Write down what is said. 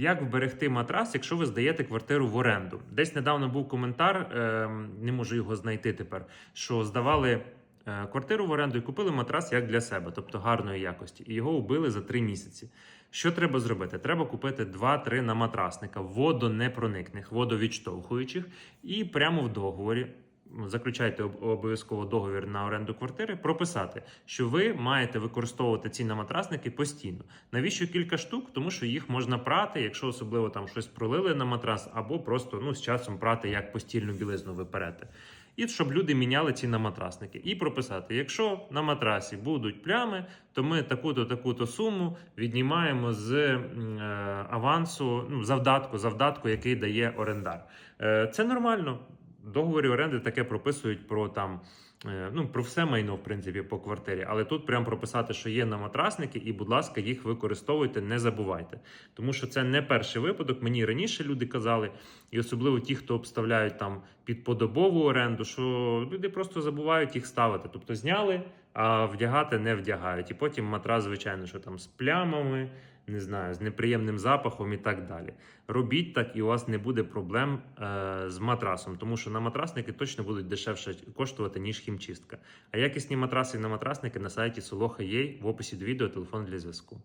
Як вберегти матрас, якщо ви здаєте квартиру в оренду? Десь недавно був коментар, ем, не можу його знайти тепер. Що здавали е, квартиру в оренду і купили матрас як для себе, тобто гарної якості, і його убили за три місяці. Що треба зробити? Треба купити 2-3 наматрасника водонепроникних, водовідштовхуючих, і прямо в договорі. Заключайте обов'язково договір на оренду квартири, прописати, що ви маєте використовувати ці наматрасники постійно. Навіщо кілька штук? Тому що їх можна прати, якщо особливо там щось пролили на матрас, або просто ну з часом прати як постільну білизну ви перете. І щоб люди міняли ці наматрасники. І прописати: якщо на матрасі будуть плями, то ми таку-то таку-то суму віднімаємо з е, авансу, ну завдатку, завдатку, який дає орендар. Е, це нормально. Договорі оренди таке прописують про там. е, Ну, про все майно, в принципі, по квартирі, але тут прям прописати, що є на матрасники, і, будь ласка, їх використовуйте, не забувайте. Тому що це не перший випадок. Мені раніше люди казали, і особливо ті, хто обставляють там підподобову оренду, що люди просто забувають їх ставити. Тобто зняли, а вдягати не вдягають. І потім матрас, звичайно, що там з плямами, не знаю, з неприємним запахом і так далі. Робіть так, і у вас не буде проблем е, з матрасом, тому що на матрасники точно будуть дешевше коштувати, ніж хімчистка. А якісні матраси і наматрасники на сайті Soloha.ua в описі до відео телефон для зв'язку.